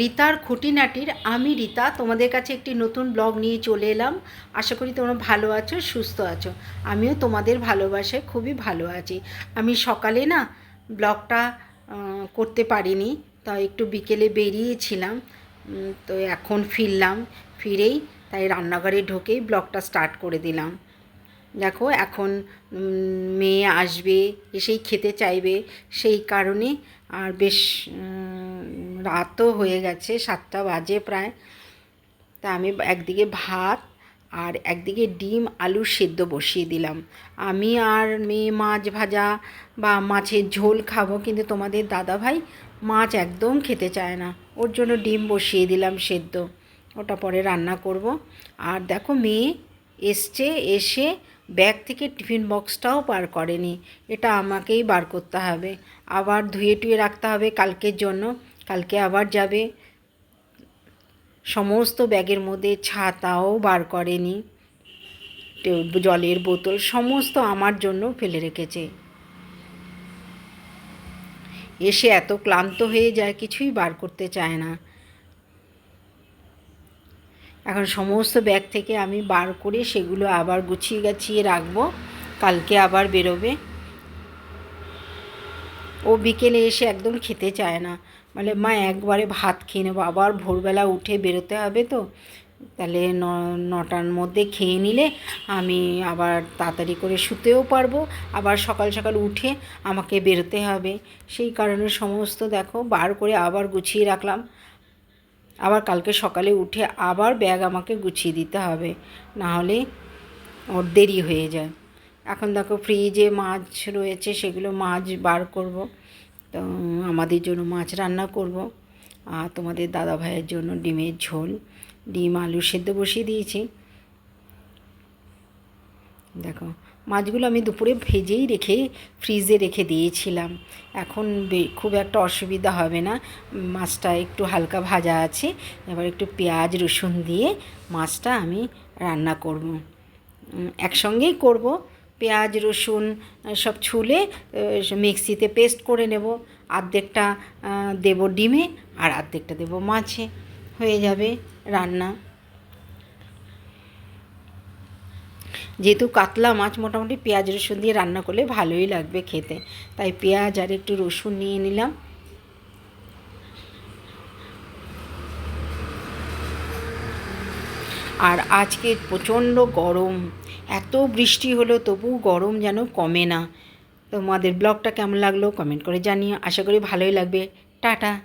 রিতার খুঁটিনাটির। আমি রিতা, তোমাদের কাছে একটি নতুন ব্লগ নিয়ে চলে এলাম। আশা করি তোমরা ভালো আছো, সুস্থ আছো। আমিও তোমাদের ভালোবাসায় খুবই ভালো আছি। আমি সকালে না ব্লগটা করতে পারিনি, তাই একটু বিকেলে বেরিয়েছিলাম। তো এখন ফিরলাম, ফিরেই তাই রান্নাঘরে ঢুকেই ব্লগটা স্টার্ট করে দিলাম। দেখো, এখন মেয়ে আসবে, এসেই খেতে চাইবে, সেই কারণে আর বেশ রাতও হয়ে গেছে, সাতটা বাজে প্রায়। তা আমি একদিকে ভাত আর একদিকে ডিম, আলু সেদ্ধ বসিয়ে দিলাম। আমি আর মেয়ে মাছ ভাজা বা মাছের ঝোল খাব, কিন্তু তোমাদের দাদা ভাই মাছ একদম খেতে চায় না। ওর জন্য ডিম বসিয়ে দিলাম সেদ্ধ। ওটা পরে রান্না করব। আর দেখো, মেয়ে এসছে, এসে ব্যাগ থেকে টিফিন বক্সটাও বার করেনি। এটা আমাকেই বার করতে হবে। আবার ধুয়ে টুয়ে রাখতে হবে কালকের জন্য। কালকে আবার যাবে। সমস্ত ব্যাগের মধ্যে ছাতাও বার করেনি। জলের বোতল সমস্ত আমার জন্য ফেলে রেখেছে। এসে এত ক্লান্ত হয়ে যায়, কিছুই বার করতে চায় না। এখন সমস্ত ব্যাগ থেকে আমি বার করে সেগুলো আবার গুছিয়ে গাছিয়ে রাখব। কালকে আবার বেরোবে। ও বিকেলে এসে একদম খেতে চায় না। বলে, মা, একবারে ভাত খেয়ে নেব। আবার ভোরবেলা উঠে বেরোতে হবে তো। তাহলে ন, নটার মধ্যে খেয়ে নিলে আমি আবার তাড়াতাড়ি করে শুতেও পারব। আবার সকাল সকাল উঠে আমাকে বেরোতে হবে। সেই কারণে সমস্ত, দেখো, বার করে আবার গুছিয়ে রাখলাম। আবার কালকে সকালে উঠে আবার ব্যাগ আমাকে গুছিয়ে দিতে হবে। না হলে ওর দেরি হয়ে যায়। এখন দেখো ফ্রিজে মাছ রয়েছে, সেগুলো মাছ বার করব। তো আমাদের জন্য মাছ রান্না করব। আর তোমাদের দাদা ভাইয়ের জন্য ডিমের ঝোল। ডিম আলু সেদ্ধ বসিয়ে দিয়েছি। দেখো মাছগুলো আমি দুপুরে ভেজেই রেখে ফ্রিজে রেখে দিয়েছিলাম। এখন খুব একটা অসুবিধা হবে না। মাছটা একটু হালকা ভাজা আছে, এবার একটু পেঁয়াজ, রসুন দিয়ে মাছটা আমি রান্না করব। একসঙ্গেই করব। পেঁয়াজ, রসুন সব ছুলে মিক্সিতে পেস্ট করে নেব। আর্ধেকটা দেব ডিমে আর আর্ধেকটা দেব মাছে। হয়ে যাবে রান্না। যেহেতু কাতলা মাছ মোটামুটি পেঁয়াজ, রসুন দিয়ে রান্না করলে ভালোই লাগবে খেতে। তাই পেঁয়াজ আর একটু রসুন নিয়ে নিলাম। আর আজকে প্রচণ্ড গরম। এত বৃষ্টি হলো তবু গরম যেন কমে না। তোমাদের ব্লগটা কেমন লাগল কমেন্ট করে জানিও। আশা করি ভালোই লাগবে। টাটা।